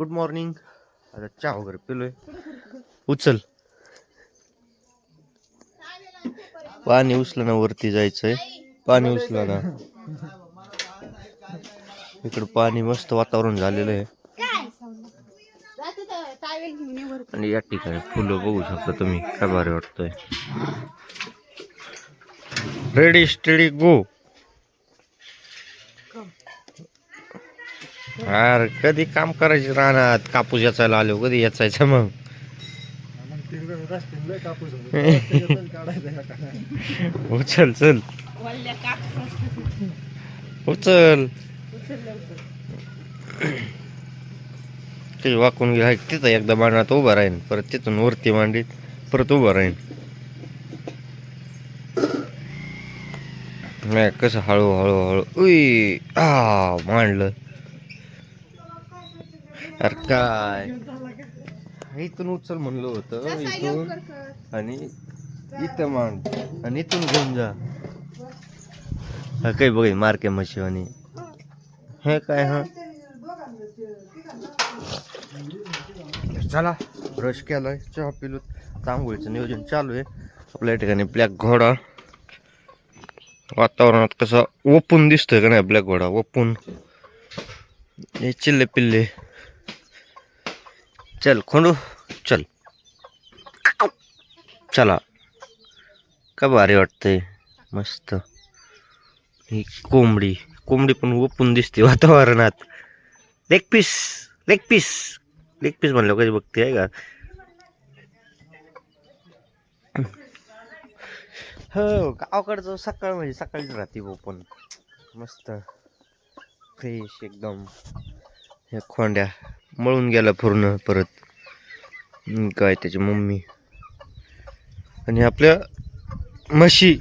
Good morning आता चहा वगैरे पिलोय. उचल. पाणी उचलं ना वरती जायचंय. पाणी उचलं ना. इकडं पाणी मस्त वातावरण झालेलं आहे. आणि या ठिकाणी फुलं बघू शकता तुम्ही. काय भारी वाटतंय. रेडी स्टेडी गो यार कधी काम करायचे रानात? कापूस याचायला आलो कधी याचायचं मग? उचल चल उचल ते वाकून घ्या तिथं एकदा मांडणात उभा राहीन. परत तिथून वरती मांडीत परत उभा राहीन. नाही कसं हळू हळू हळू उई आ मांडलं. अरे काय इथून उचल म्हणलं होतं इथून आणि इथं मांड आणि इथून घेऊन जा. हा काही बघ मार्के आणि हे काय हा? चला ब्रश केलाय चहा पिलो तांबूळचं नियोजन चालू आहे. आपल्या ठिकाणी ब्लॅक घोडा. वातावरणात कसं ओपून दिसतोय का नाही ब्लॅक घोडा? ओपून. हे चिल्ले पिल्ले. चल खोंडू चल. चला. का भारी वाटतंय? मस्त. ही कोंबडी. कोंबडी पण ओपून दिसते वातावरणात. Leg piece leg piece leg piece म्हणलं कधी बघते आहे का? हो गावाकडचं सकाळ म्हणजे सकाळीच राहते ओपन मस्त. फ्रेश एकदम. ह्या खोंड्या मळून गेला पूर्ण परत. काय त्याची मम्मी. आणि आपल्या म्हशी.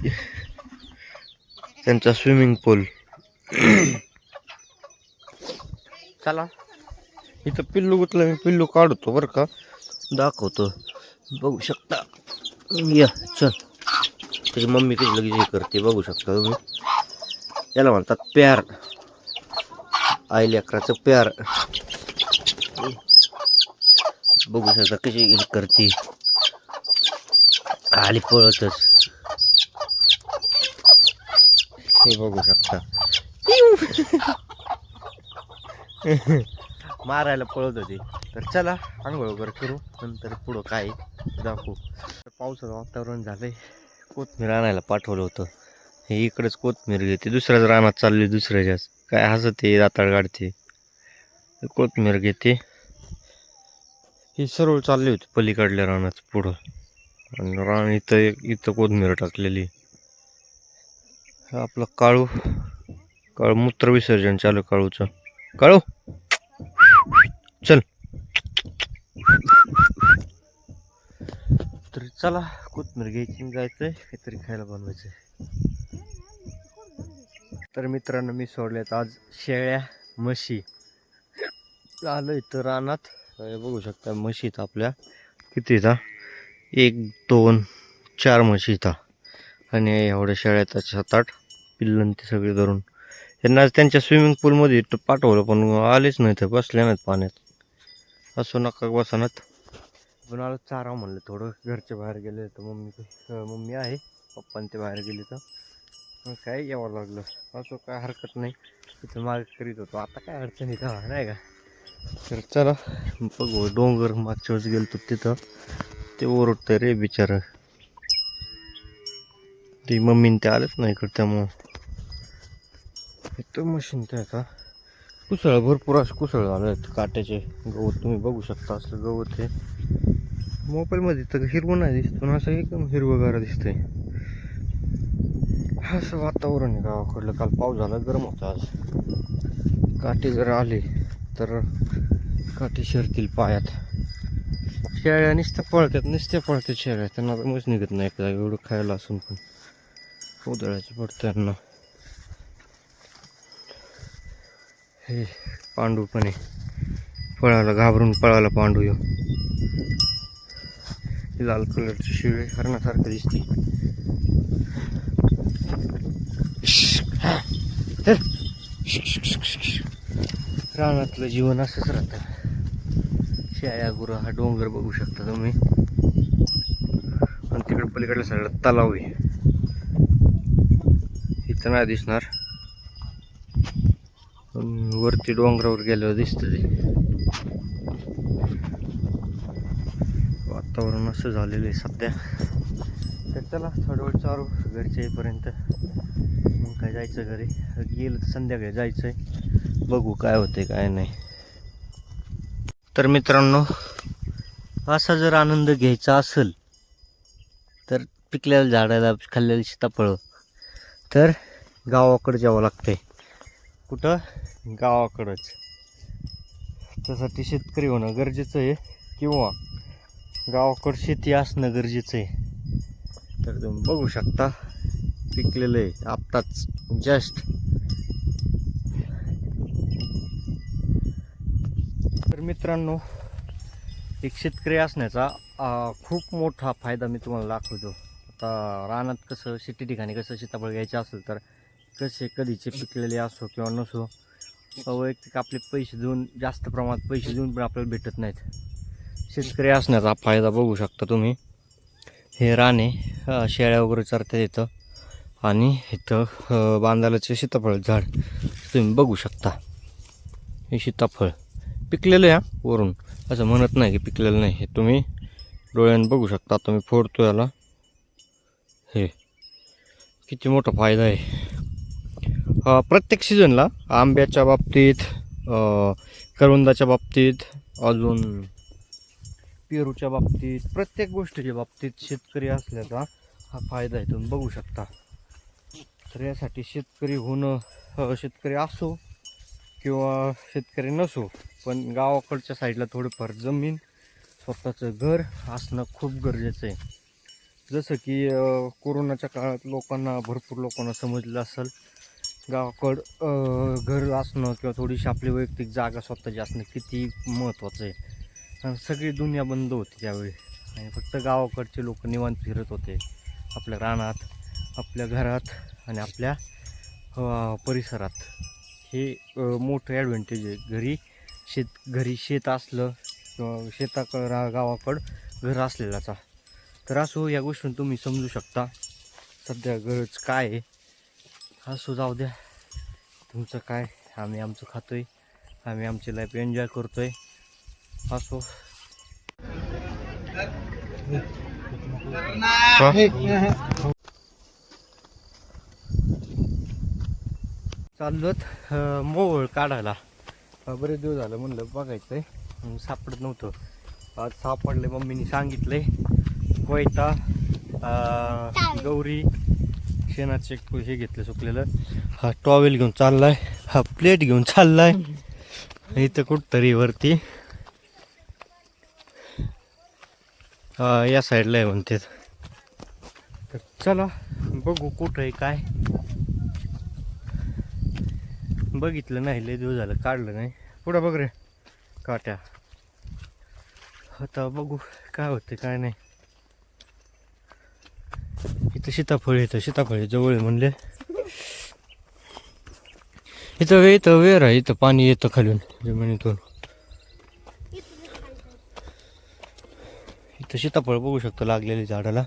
त्यांचा स्विमिंग पूल चला. इथं पिल्लू गुतलं मी पिल्लू काढतो बरं का. दाखवतो. बघू शकता. या चल. त्याची मम्मी कशी लगेच हे करते बघू शकता तुम्ही. याला म्हणतात प्यार. आई लेकराचं प्यार. बघू शकता कशी करते. आली पळतच. हे बघू शकता. मारायला पळत होती. तर चला आंघोळ वगैरे करू. नंतर पुढं काय दाखवू. पावसाचं वातावरण झालंय. कोथमीर आणायला पाठवलं होतं. हे इकडेच कोथमीर घेते. दुसऱ्याच रानात चालली दुसऱ्याच्याच. काय हसते दाताळ काढते कोथमीर घेते. ही सरळ चालली होती पलीकडल्या रानाचं पुढं. आणि रान इथं इथं कोथमीर टाकलेली. आपलं काळू काळू मूत्र विसर्जन चालू काळूचं. काळू! चल. तर चला कोथमीर घ्यायची जायचंय काहीतरी खायला बनवायचंय. तर मित्रांनो मी सोडल्यात आज शेळ्या म्हशी. आलो इथं रानात. बघू शकता म्हशी आपल्या. किती इथं? एक दोन चार म्हशी इथं. आणि एवढ्या शेळ्या आहेत सात आठ पिल्लन ते सगळे धरून. यांना त्यांच्या स्विमिंग पूलमध्ये पाठवलं पण आलेच नाही ते बसले नाहीत पाण्यात. असो नका बसनात पण आलं चारा म्हणलं थोडं घरच्या बाहेर गेले तर मम्मी मम्मी आहे. पप्पा ते बाहेर गेले तर. मग काय यावं लागलं. असं काय हरकत नाही. तिथं माग करीत होतो. आता काय अडचण इथं नाही का? तर चला बघू. डोंगर मागच्या वेळेस गेलो तिथं. ते ओरडतंय रे बिचार. ती मम्मीन ते आलेच नाही इकडं त्यामुळं. इथं मशीन ते आता कुसळ भरपूर असं कुसळ झालं काट्याचे गवत तुम्ही बघू शकता असलं गवत हे मोबाईलमध्ये तर हिरवं नाही दिसत पण असं एकदम हिरवंगार दिसतंय. असं वातावरण आहे गावाकडलं. काल पाऊस झाला गरम होता आज. काठी जर आले तर काठी शिरतील पायात. शेळ्या नुसत्या पळतात नुसत्या पळतात शेळ्या. त्यांना तर मज निघत नाही एकदा एवढं खायला असून पण. उदळायचं पडतं त्यांना. हे पांडू पण आहे. पळाला घाबरून पळाला पांडू येऊ लाल कलरची शिळे हरणासारखं दिसते रानातलं जीवन असंच राहतं. शेळ्या गुरं हा डोंगर बघू शकता तुम्ही. आणि तिकडे पलीकडल्या साईडला तलाव आहे. इथं नाही दिसणार. वरती डोंगरावर गेल्यावर दिसतं ते. वातावरण असं झालेलं आहे सध्या. तर चला थोडं वेळ चालू. घरच्या येईपर्यंत. मग काय जायचं घरी? गेलं तर संध्याकाळी जायचं आहे बघू काय होते काय नाही. तर मित्रांनो असा जर आनंद घ्यायचा असेल तर पिकलेल्या झाडाला खाल्लेलं सीताफळं तर गावाकडे जावं लागतंय. कुठं? गावाकडंच. त्यासाठी शेतकरी होणं गरजेचं आहे किंवा गावाकडं शेती असणं गरजेचं आहे. तर तुम्ही बघू शकता. पिकलेलं आहे आत्ताच. जस्ट. तर मित्रांनो एक शेतकरी असण्याचा खूप मोठा फायदा मी तुम्हाला दाखवतो. आता रानात कसं शेती ठिकाणी कसं सीताफळ घ्यायचं असेल तर कसे कधीचे पिकलेले असो किंवा नसो वैयक्तिक आपले पैसे देऊन जास्त प्रमाणात पैसे देऊन पण आपल्याला भेटत नाहीत. शेतकरी असण्याचा फायदा बघू शकता तुम्ही. हे राणे शेळ्या वगैरे चरतात इथं. आणि इथं बांधालाचं बांधालाचे सीताफळ झाड तुम्ही बघू शकता. हे सीताफळ पिकलेलं आहे वरून. असं म्हणत नाही की पिकलेलं नाही. हे तुम्ही डोळ्यानं बघू शकता. आता मी फोडतो याला. हे किती मोठा फायदा आहे. प्रत्येक सीझनला आंब्याच्या बाबतीत करवंदाच्या बाबतीत अजून पेरूच्या बाबतीत प्रत्येक गोष्टीच्या बाबतीत शेतकरी असल्याचा हा फायदा आहे. तुम्ही बघू शकता. तर यासाठी शेतकरी होणं शेतकरी असो किंवा शेतकरी नसो पण गावाकडच्या साईडला थोडंफार जमीन स्वतःचं घर असणं खूप गरजेचं आहे. जसं की कोरोनाच्या काळात लोकांना भरपूर लोकांना समजलं असेल गावाकड घर असणं किंवा थोडीशी आपली वैयक्तिक जागा स्वतःची असणं किती महत्त्वाचं आहे. सगळी दुनिया बंद होती त्यावेळी. आणि फक्त गावाकडचे लोक निवांत फिरत होते. आपल्या रानात आपल्या घरात आणि आपल्या परिसरात. हे मोठं ॲडव्हान्टेज आहे. घरी शेत घरी शेत असलं किंवा शेताकडं रा गावाकडं घर असलेलाचा. तर असो या गोष्टी तुम्ही समजू शकता. सध्या गरज काय आहे? असो जाऊ द्या. तुमचं काय? आम्ही आमचं खातो आहे आम्ही आमची लाईफ एन्जॉय करतो आहे असो. चाललोत अं, मोहोळ काढायला. बरेच दिवस झालं म्हणलं बघायचं आहे सापडत नव्हतं. आज सापडले मम्मीने सांगितलंय. कोयता गौरी शेणाचे हे घेतलं सुकलेलं. हा टॉवेल घेऊन चाललाय. हा प्लेट घेऊन चाललाय. इथं कुठतरी वरती. या साईडला आहे म्हणते. तर चला बघू कुठं आहे काय. बघितलं नाही लय दिवस झालं काढलं नाही. पुढं बघ रे काट्या. आता बघू काय होते काय नाही. इथं सीताफळ येतं सीताफळ जवळ आहे म्हणले. इथं इथं वेर आहे इथं पाणी येतं खालून जमिनीतून. इथं सीताफळ बघू शकतो लागलेली झाडाला.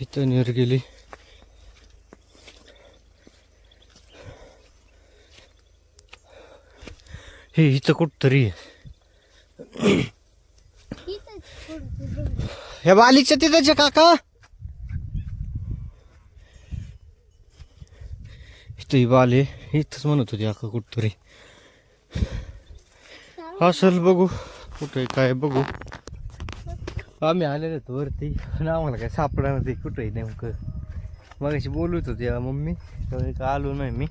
इथं निर गेली. हे इथं कुठतरी हे बालीच्या तिथंच काका. इथं ही बाल आहे. इथंच म्हणत होती काका कुठतरी. असेल बघू कुठे काय बघू. आम्ही आलेलो होतो वरती पण आम्हाला काय सापडा ते कुठे नेमकं. मग बोलत होती मम्मी आलो नाही मी.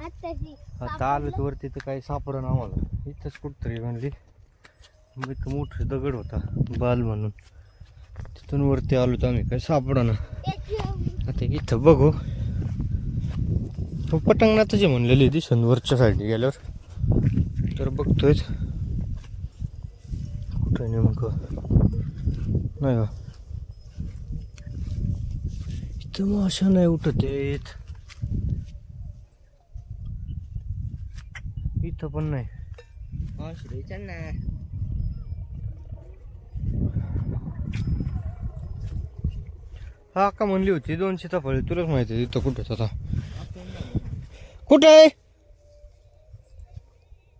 आता आलो तर वरती तर काही सापडा आम्हाला. इथंच कुठतरी म्हणली मग इथं मोठं दगड होता बाल म्हणून. तिथून वरती आलो तर आम्ही काय सापडा ना आता इथं बघू. तो पटंगणात जे म्हणलेली दिसन वरच्या साईडने गेल्यावर. तर बघतोय कुठं नेमकं नाही का इथं मग अशा नाही उठत येत इथं पण नाही हा का म्हणली होती दोन सीताफळ तुलाच माहिती आहे तिथं कुठं आता कुठे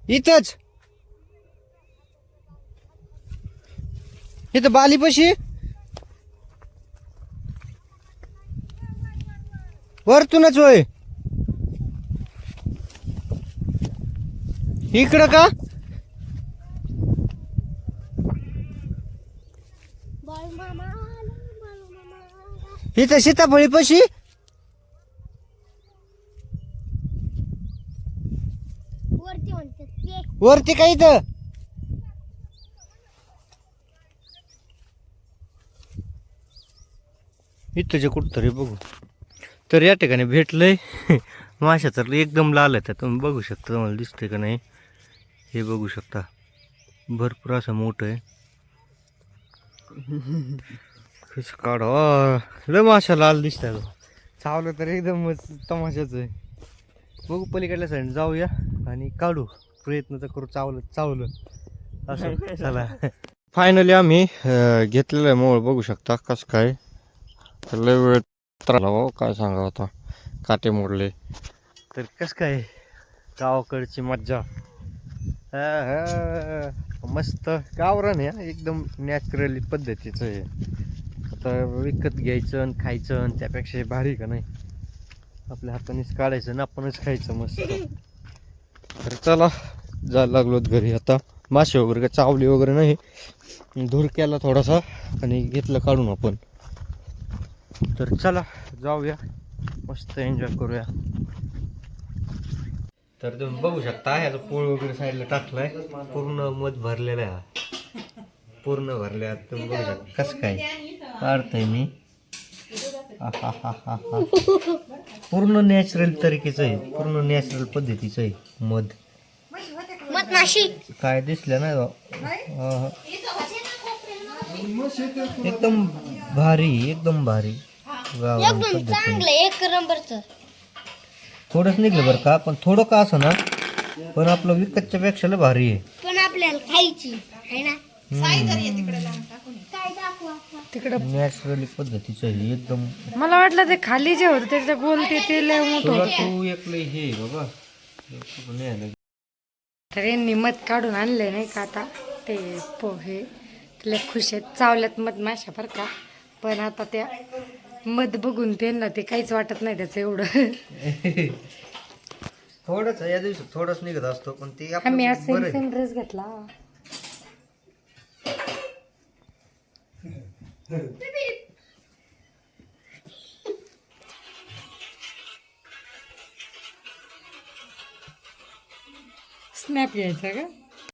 इथंच इथं बालीपाशी वरतूनच होय. इकडं का. इथं सीताफळी पशी. वरती म्हणतात ते वरती काय इथं? इथं जे कुठं तरी बघू. तर या ठिकाणी भेटलंय. माशा तर एकदम लाल आहेत. तुम्ही बघू शकता तुम्हाला दिसतंय का नाही? हे बघू शकता. भरपूर असं मोठं आहे. कसं काढा. लय माशा लाल दिसतात चावलं तर एकदमच तमाशाच आहे. बघू पलीकडल्या साईड जाऊया आणि काढू. प्रयत्न तर करू चावलं चावलं. असं. चला. फायनली आम्ही घेतलेलं आहे मोळ. बघू शकता कसं काय. लय वेळ त्राला काय सांगा आता? काटे मोडले. तर कसं काय? गावाकडची मज्जा. हा, हा. मस्त. गावरान आहे हा. एकदम नॅचरली पद्धतीचं आहे. आता विकत घ्यायचं आणि खायचं आणि त्यापेक्षा भारी का नाही? आपल्या हातानेच काढायचं आणि आपणच खायचं मस्त. तर चला जायला लागलो घरी. आता मासे वगैरे काय चावली वगैरे नाही. धूर केला थोडासा आणि घेतलं काढून आपण. तर चला जाऊया मस्त एन्जॉय करूया तर तुम्ही बघू शकता ह्याचा पोळ वगैरे साईडला टाकलाय पूर्ण मध भरलेला आहे. पूर्ण भरल्या तुम्ही बघू शकता कसं काय काढतोय मी. पूर्ण नॅचरल तरीकेचं आहे पूर्ण नॅचरल पद्धतीचं आहे मध काय दिसलं. अह. एकदम भारी एकदम भारी. एकदम. चांगलं एक नंबरच थोडंच निघलं बरं का पण थोडं का असं ना पण आपलं विकतच्या पेक्षा लय भारी आहे. पण आपल्याला खायची आहे ना? काय दाखवा आता? तिकडं नॅचरली पद्धतीचं आहे एकदम. मला वाटलं ते खाली जे होतं त्याचं गोल ते तुला होतं तू एकलं हे आहे बाबा. तर यांनी मध काढून आणले नाही का आता ते पोहे लय खुश आहेत. चावल्यात मध माशा बरं का. पण आता त्या मध बघून त्यांना ते काहीच वाटत नाही त्याचं एवढं. थोडंच या दिवशी थोडंच निघत असतो पण ते आम्ही आज सेम. सेम ड्रेस घेतला. स्नॅप घ्यायचा का?